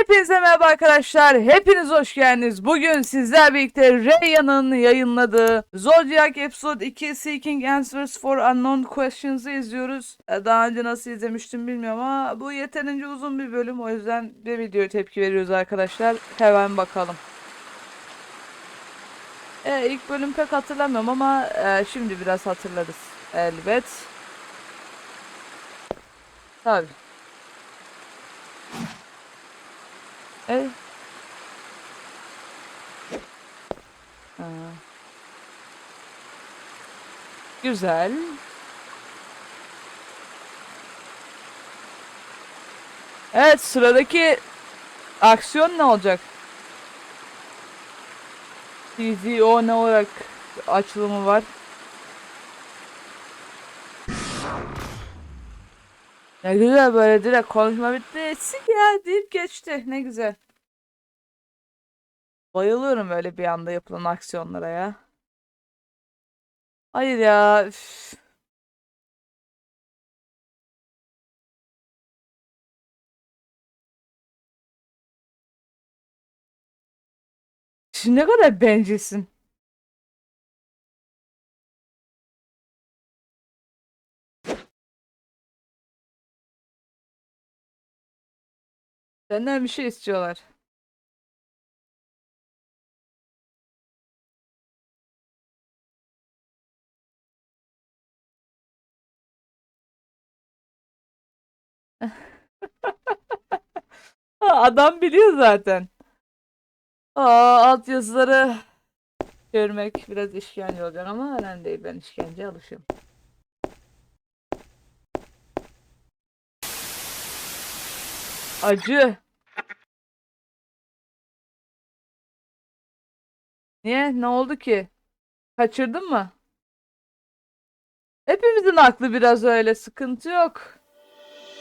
Hepinize merhaba arkadaşlar. Hepiniz hoş geldiniz. Bugün sizler birlikte Raya'nın yayınladığı Zodiac Episode 2 Seeking Answers for Unknown Questions'ı izliyoruz. Ee, Daha önce nasıl izlemiştim bilmiyorum ama bu yeterince uzun bir bölüm. O yüzden bir videoya tepki veriyoruz arkadaşlar. Hemen bakalım. Ee, ilk bölüm pek hatırlamıyorum ama e, şimdi biraz hatırlarız. Elbet. Tabii. Evet. Güzel. Evet sıradaki aksiyon ne olacak? TZO ne olarak açılımı var? Ne güzel böyle direkt konuşma bitti. Sik ya deyip geçti. Ne güzel. Bayılıyorum öyle bir anda yapılan aksiyonlara ya. Hayır ya. üf. Şimdi ne kadar bencilsin. Senden bir şey istiyorlar. Adam biliyor zaten. Aa, alt yazıları görmek biraz işkence olacak ama önemli değil. Ben işkenceye alışığım. Acı. Niye? Ne oldu ki? Kaçırdın mı? Hepimizin aklı biraz öyle. Sıkıntı yok.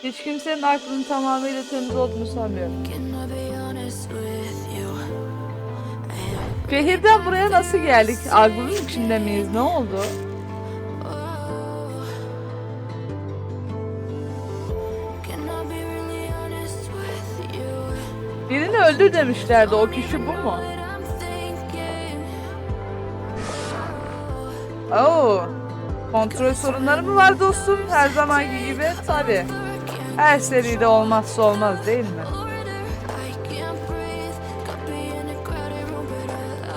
Hiç kimsenin aklının tamamıyla temiz olduğunu sanmıyorum. Şehirden buraya nasıl geldik? Algının içinde miyiz? Ne oldu? Birini öldür demişlerdi. O kişi bu mu? Oo. Kontrol sorunları mı var dostum? Her zamanki gibi. Tabi. Her seride olmazsa olmaz değil mi?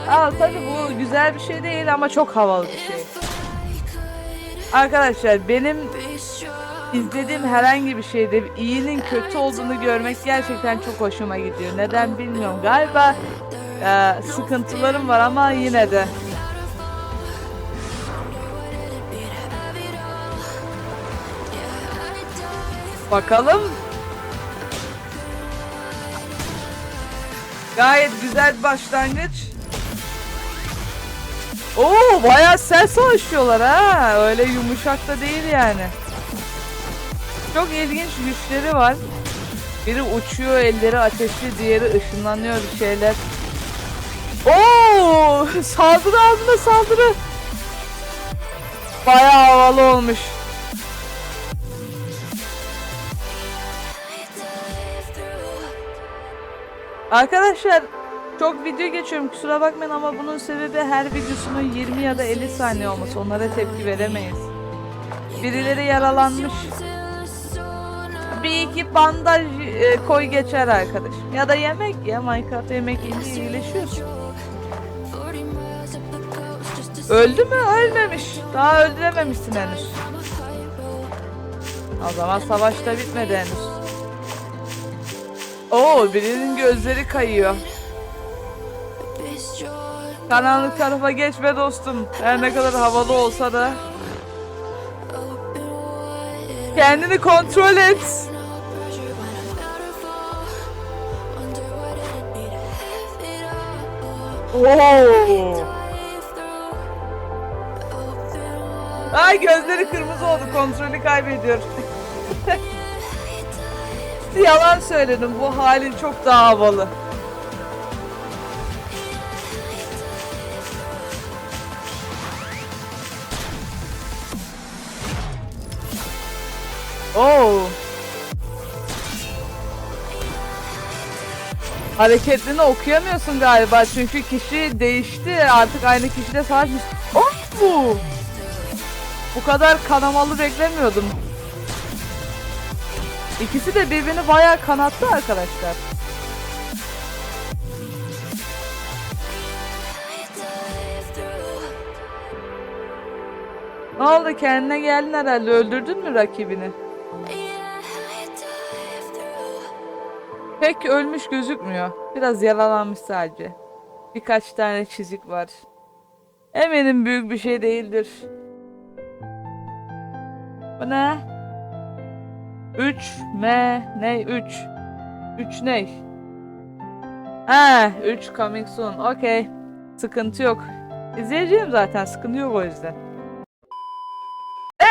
Aa tabi bu güzel bir şey değil ama çok havalı bir şey. Arkadaşlar benim. İzlediğim herhangi bir şeyde iyinin kötü olduğunu görmek gerçekten çok hoşuma gidiyor. Neden bilmiyorum. Galiba e, sıkıntılarım var ama yine de. Bakalım. Gayet güzel başlangıç. Oo bayağı sert savaşıyorlar ha. Öyle yumuşak da değil yani. Çok ilginç güçleri var. Biri uçuyor, elleri ateşli, diğeri ışınlanıyor bir şeyler. Oo! Saldırı altında saldırı. Bayağı havalı olmuş. Arkadaşlar çok video geçiyorum kusura bakmayın ama bunun sebebi her videosunun 20 ya da 50 saniye olması. Onlara tepki veremeyiz. Birileri yaralanmış. Bir iki bandaj e, koy geçer arkadaş. Ya da yemek ya Minecraft yemek yiyince iyileşiyorsun. Öldü mü? Ölmemiş. Daha öldürememişsin henüz. O zaman savaş da bitmedi henüz. Oo birinin gözleri kayıyor. Karanlık tarafa geçme dostum. Her ne kadar havalı olsa da. Kendini kontrol et. Oo. Ay gözleri kırmızı oldu. Kontrolü kaybediyor. Yalan söyledim. Bu halin çok daha havalı. Oo. Hareketlerini okuyamıyorsun galiba çünkü kişi değişti artık aynı kişide savaşmış. Oh bu! Bu kadar kanamalı beklemiyordum. İkisi de birbirini bayağı kanattı arkadaşlar. Ne oldu kendine geldin herhalde öldürdün mü rakibini? Pek ölmüş gözükmüyor. Biraz yaralanmış sadece. Birkaç tane çizik var. Eminim büyük bir şey değildir. Bu ne? 3 M ne 3? 3 ne? Ha 3 coming soon. Okey. Sıkıntı yok. İzleyeceğim zaten. Sıkıntı yok o yüzden.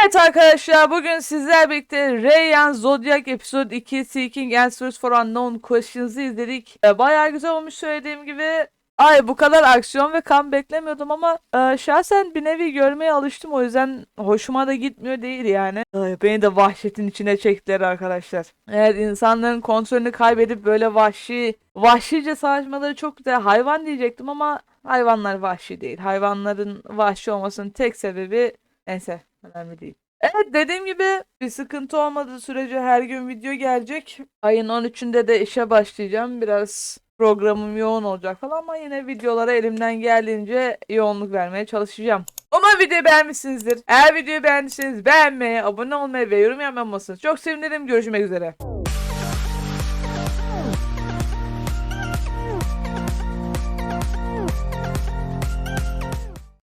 Evet arkadaşlar bugün sizler birlikte Rayyan Zodiac Episode 2 Seeking Answers for Unknown Questions'ı izledik. Ee, Bayağı güzel olmuş söylediğim gibi. Ay bu kadar aksiyon ve kan beklemiyordum ama e, şahsen bir nevi görmeye alıştım o yüzden hoşuma da gitmiyor değil yani. Ay, beni de vahşetin içine çektiler arkadaşlar. Evet insanların kontrolünü kaybedip böyle vahşi, vahşice savaşmaları çok güzel. Hayvan diyecektim ama hayvanlar vahşi değil. Hayvanların vahşi olmasının tek sebebi neyse önemli değil. Evet dediğim gibi bir sıkıntı olmadığı sürece her gün video gelecek. Ayın 13'ünde de işe başlayacağım. Biraz programım yoğun olacak falan ama yine videolara elimden geldiğince yoğunluk vermeye çalışacağım. Umarım videoyu beğenmişsinizdir. Eğer videoyu beğendiyseniz beğenmeyi, abone olmayı ve yorum yapmayı unutmayın. Çok sevinirim. Görüşmek üzere.